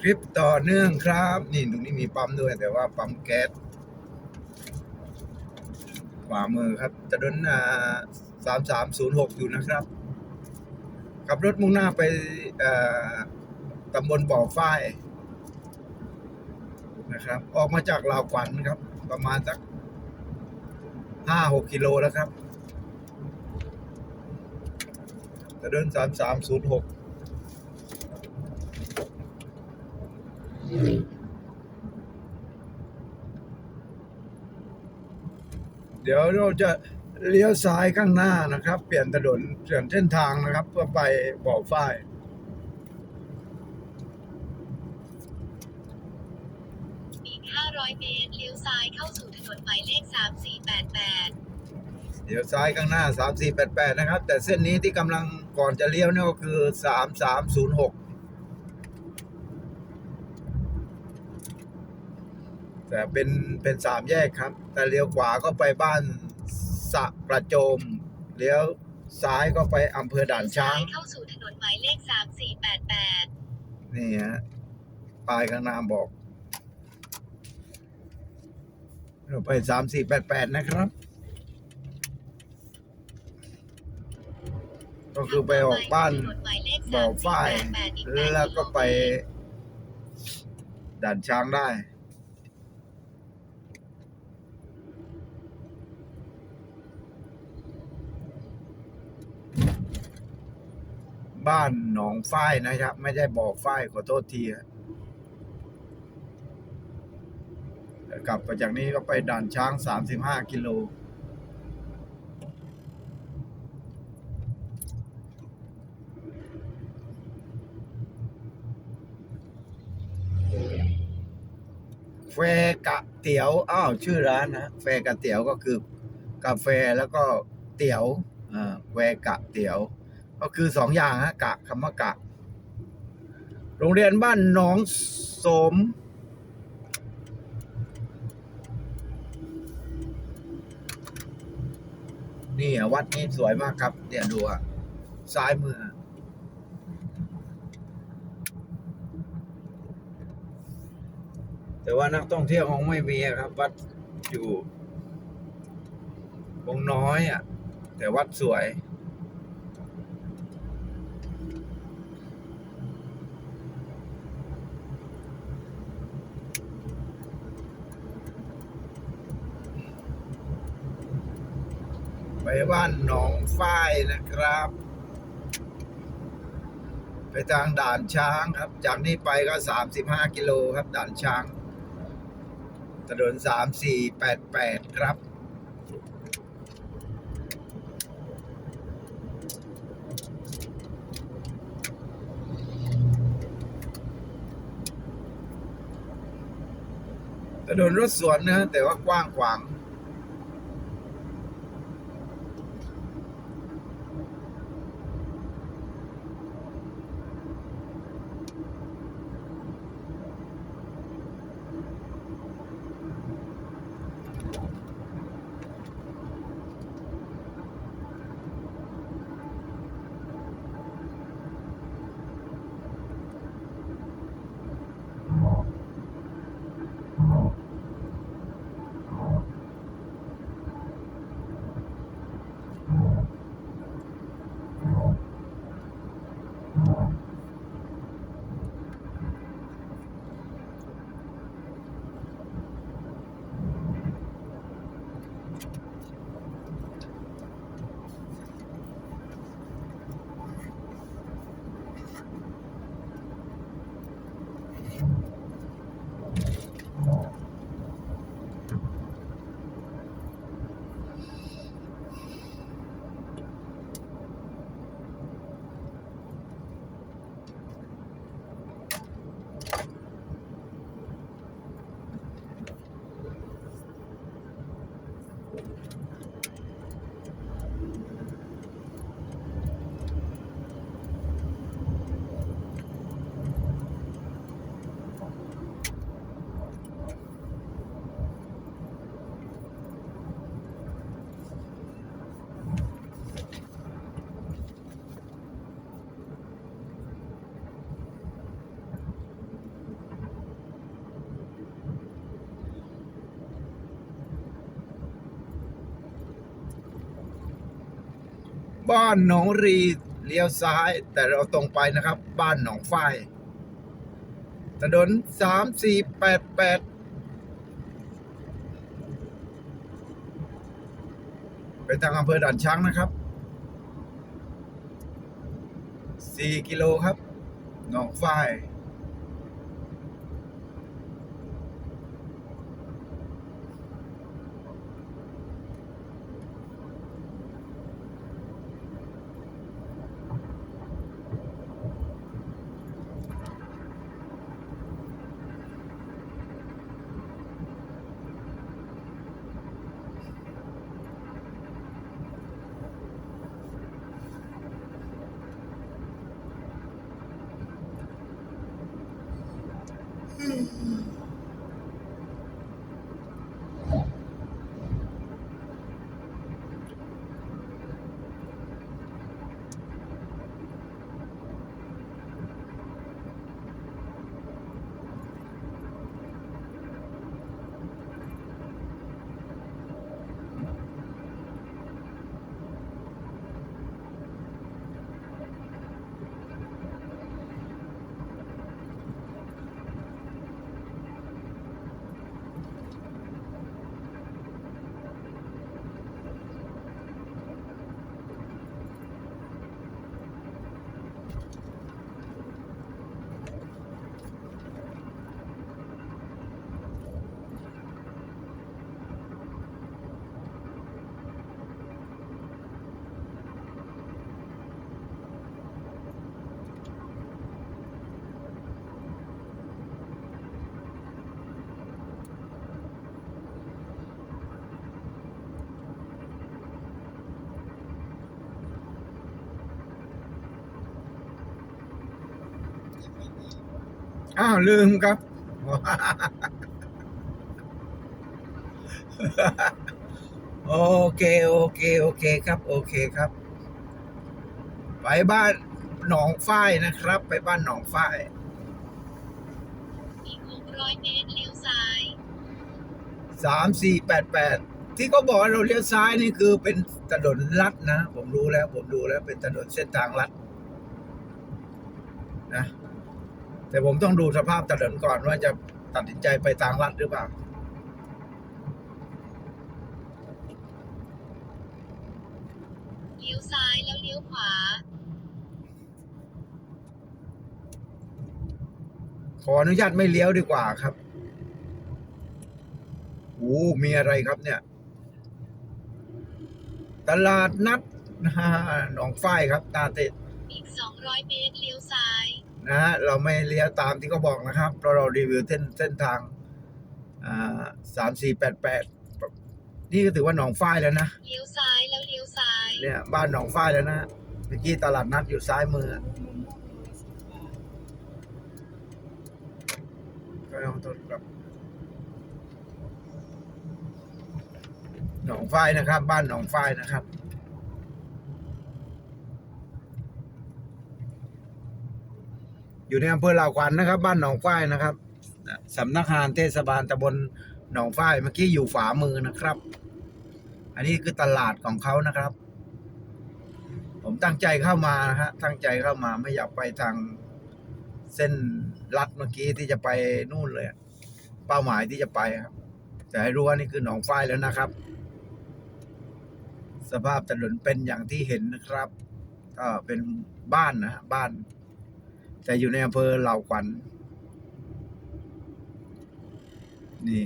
คลิปต่อเนื่องครับ นี่ตรงนี้มีปั๊มด้วยแต่ว่าปั๊มแก๊สขวามือครับถนนสามสามศูนย์หกอยู่นะครับขับรถมุ่งหน้าไปตำบลบ่อฝ้ายนะครับ ออกมาจากลาวขวัญครับ ประมาณสักห้าหกกิโลแล้วครับถนนสามสามศูนย์หก เดี๋ยวเราจะเลี้ยวซ้ายข้างหน้านะครับ เปลี่ยนถนนเปลี่ยนเส้นทางนะครับ เพื่อไปบ่อฝ้ายอีก 500 เมตร เลี้ยวซ้ายเข้าสู่ถนนหมายเลข 3488 เดี๋ยวซ้ายข้างหน้า 3488 นะครับ แต่เส้นนี้ที่กำลังก่อนจะเลี้ยวเนี่ยก็คือ 3306 แต่เป็นเป็นสามแยกครับ แต่เลี้ยวขวาก็ไปบ้านสะประโจม เลี้ยวซ้ายก็ไปอำเภอด่านช้างเลี้ยวซ้ยเข้าสู่ถนนหมายเลข3488นี่ฮะป้ายข้างหน้าบอกเราไปสามสี่แปดแปดนะครับ ก็คือไปออกบ้านถนนหมายเลขบ่อฝ้าย3488อีกแล้วก็ไปด่านช้างได้ บ้านหนองฝ้ายนะครับ ไม่ใช่บ่อฝ้ายขอโทษทีกลับไปจากนี้ก็ไปด่านช้างสามสิบห้ากิโล แฟกะเตี๋ยว อ้าว ชื่อร้านนะแฟกะเตี๋ยวก็คือกาแฟแล้วก็เตี๋ยวอ่าแฟกะเตี๋ยว ก็คือสองอย่างฮะกะคำว่ากะ โรงเรียนบ้านหนองสม นี่วัดนี้สวยมากครับ เนี่ยดูอะซ้ายมือแต่ว่านักท่องเที่ยวคงไม่มีครับ วัดอยู่วงน้อยอะ แต่วัดสวย ไปบ้านหนองฝ้ายนะครับ ไปทางด่านช้างครับ จากนี้ไปก็สามสิบห้ากิโลครับ ด่านช้าง ถนนสามสี่แปดแปดครับถนนรถสวนนะแต่ว่ากว้างขวาง บ้านหนองรีเลี้ยวซ้าย แต่เราตรงไปนะครับ บ้านหนองฝ้ายถนนสามสี่แปดแปดไปทางอำเภอด่านช้างนะครับสี่กิโลครับ หนองฝ้าย อ้าวลืมครับ โอเค โอเค โอเคครับ โอเคครับ ไปบ้านหนองฝ้ายนะครับ ไปบ้านหนองฝ้ายอีก600เมตรเลี้ยวซ้ายสามสี่แปดแปดที่เขาบอกว่าเราเลี้ยวซ้ายนี่คือเป็นถนนลัดนะ ผมรู้แล้ว ผมดูแล้วเป็นถนนเส้นทางลัดนะ แต่ผมต้องดูสภาพถนนก่อนว่าจะตัดสินใจไปทางลัดหรือเปล่า เลี้ยวซ้ายแล้วเลี้ยวขวา ขออนุญาตไม่เลี้ยวดีกว่าครับโอ้มีอะไรครับเนี่ย ตลาดนัดหนองฝ้ายครับตาเตะอีก200เมตรเลี้ยวซ้าย นะฮะเราไม่เลี้ยวตามที่เขาบอกนะครับเพราะเรารีวิวเส้นเส้นทางอ่าสามสี่แปดแปดนี่ก็ถือว่าหนองฝ้ายแล้วนะเลี้ยวซ้ายแล้วเลี้ยวซ้ายเนี่ยบ้านหนองฝ้ายแล้วนะเมื่อกี้ตลาดนัดอยู่ซ้ายมือก็ต้องต้นครับหนองฝ้ายนะครับ บ้านหนองฝ้ายนะครับ อยู่ในอำเภอลาวขวัญนะครับ บ้านหนองฝ้ายนะครับสำนักงานเทศบาลตำบลหนองฝ้ายเมื่อกี้อยู่ฝ่ามือนะครับ อันนี้คือตลาดของเขานะครับ ผมตั้งใจเข้ามานะฮะตั้งใจเข้ามาไม่อยากไปทางเส้นลัดเมื่อกี้ที่จะไปนู่นเลย เป้าหมายที่จะไปครับ แต่ให้รู้ว่านี่คือหนองฝ้ายแล้วนะครับ สภาพถนนเป็นอย่างที่เห็นนะครับก็เป็นบ้านนะบ้าน แต่อยู่ในอำเภอเหล่าขวัญนี่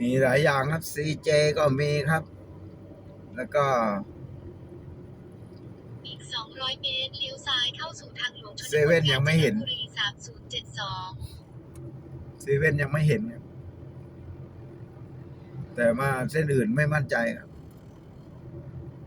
มีหลายอย่างครับ CJ ก็มีครับ แล้วก็อีก 200 เมตรเลี้ยวซ้ายเข้าสู่ทางหลวงชนบทเซเว่นยังไม่เห็นกาญจบุรี3072เซเว่นยังไม่เห็นครับแต่มาเส้นอื่นไม่มั่นใจครับ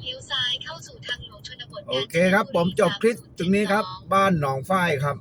เลี้ยวซ้ายเข้าสู่ทางหลวงชนบทโอเคครับ ผมจบคลิปตรงนี้ครับ บ้านหนองฝ้ายครับ